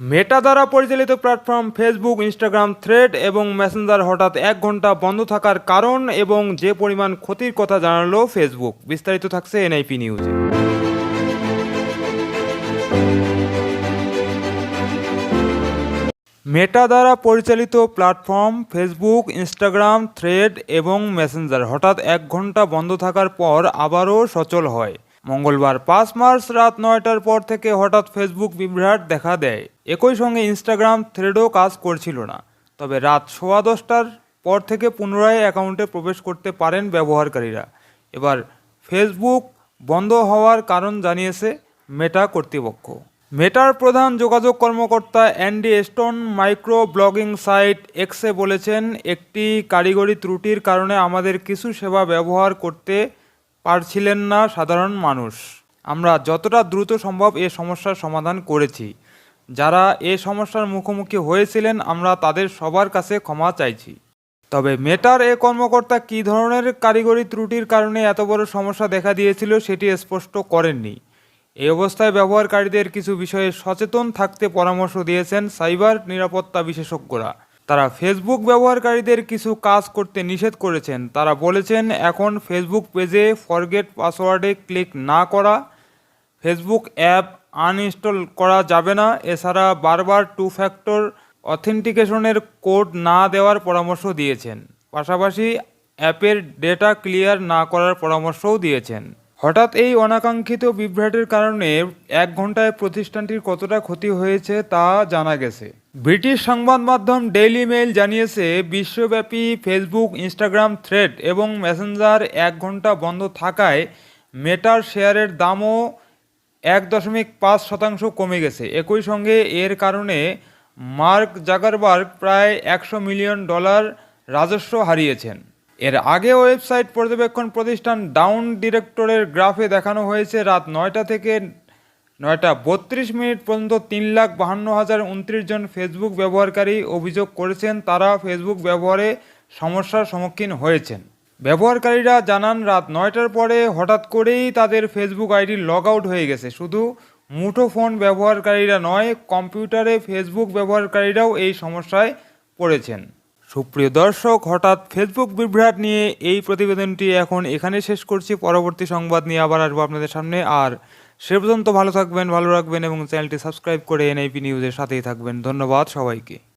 মেটা দ্বারা পরিচালিত platform Facebook Instagram thread এবং মেসেঞ্জার হঠাৎ এক ঘণ্টা বন্ধ থাকার কারণ এবং যে পরিমাণ ক্ষতির কথা জানালো ফেসবুক বিস্তারিত থাকছে এনআইপি নিউজে মেটা দ্বারা পরিচালিত প্ল্যাটফর্ম ফেসবুক ইনস্টাগ্রাম থ্রেড এবং মেসেঞ্জার হঠাৎ এক ঘণ্টা বন্ধ থাকার পর আবারও সচল হয়। মঙ্গলবার পাঁচ মার্চ রাত নয়টার পর থেকে হঠাৎ ফেসবুক বিভ্রাট দেখা দেয়। একই সঙ্গে ইনস্টাগ্রাম থ্রেডও কাজ করছিল না। তবে রাত সোয়া দশটার পর থেকে পুনরায় অ্যাকাউন্টে প্রবেশ করতে পারেন ব্যবহারকারীরা। এবার ফেসবুক বন্ধ হওয়ার কারণ জানিয়েছে মেটা কর্তৃপক্ষ। মেটার প্রধান যোগাযোগ কর্মকর্তা Andy Stone micro blogging site এক্সে বলেছেন, একটি কারিগরি ত্রুটির কারণে আমাদের কিছু সেবা ব্যবহার করতে পারছিলেন না সাধারণ মানুষ। আমরা যতটা দ্রুত সম্ভব এ সমস্যার সমাধান করেছি। যারা এ সমস্যার মুখোমুখি হয়েছিলেন, আমরা তাদের সবার কাছে ক্ষমা চাইছি। তবে মেটার এ কর্মকর্তা কী ধরনের কারিগরি ত্রুটির কারণে এত বড় সমস্যা দেখা দিয়েছিল সেটি স্পষ্ট করেননি। এই অবস্থায় ব্যবহারকারীদের কিছু বিষয়ে সচেতন থাকতে পরামর্শ দিয়েছেন সাইবার নিরাপত্তা বিশেষজ্ঞরা। তারা ফেসবুক ব্যবহারকারীদের কিছু কাজ করতে নিষেধ করেছেন। তারা বলেছেন, এখন ফেসবুক পেজে ফরগেট পাসওয়ার্ডে ক্লিক না করা, ফেসবুক অ্যাপ আনইনস্টল করা যাবে না। এছাড়া বারবার টু ফ্যাক্টর অথেন্টিকেশনের কোড না দেওয়ার পরামর্শ দিয়েছেন। পাশাপাশি অ্যাপের ডেটা ক্লিয়ার না করার পরামর্শও দিয়েছেন। হঠাৎ এই অনাকাঙ্ক্ষিত বিভ্রাটের কারণে এক ঘন্টায় প্রতিষ্ঠানটির কতটা ক্ষতি হয়েছে তা জানা গেছে। ব্রিটিশ সংবাদ মাধ্যম ডেইলি মেইল জানিয়েছে, বিশ্বব্যাপী ফেসবুক ইনস্টাগ্রাম থ্রেড এবং মেসেঞ্জার এক ঘণ্টা বন্ধ থাকায় মেটার শেয়ারের দামও এক দশমিক পাঁচ শতাংশ কমে গেছে। একই সঙ্গে এর কারণে মার্ক জাগারবার্গ প্রায় একশো মিলিয়ন ডলার রাজস্ব হারিয়েছেন। এর আগে ওয়েবসাইট পর্যবেক্ষণ প্রতিষ্ঠান ডাউন ডিরেক্টরের গ্রাফে দেখানো হয়েছে, রাত নয়টা থেকে নয়টা বত্রিশ মিনিট পর্যন্ত তিন লাখ বাহান্ন হাজার উনত্রিশ জন ফেসবুক ব্যবহারকারী অভিযোগ করেছেন। তারা ফেসবুক ব্যবহারে সমস্যার সম্মুখীন হয়েছেন। ব্যবহারকারীরা জানান, রাত নয়টার পরে হঠাৎ করেই তাদের ফেসবুক আইডি লগ আউট হয়ে গেছে। শুধু মুঠোফোন ব্যবহারকারীরা নয়, কম্পিউটারে ফেসবুক ব্যবহারকারীরাও এই সমস্যায় পড়েছেন। সুপ্রিয় দর্শক, হঠাৎ ফেসবুক বিভ্রাট নিয়ে এই প্রতিবেদনটি এখন এখানে শেষ করছি। পরবর্তী সংবাদ নিয়ে আবার আসব আপনাদের সামনে। আর সে পর্যন্ত ভালো থাকবেন, ভালো রাখবেন এবং চ্যানেলটি সাবস্ক্রাইব করে এনআইপি নিউজের সাথেই থাকবেন। ধন্যবাদ সবাইকে।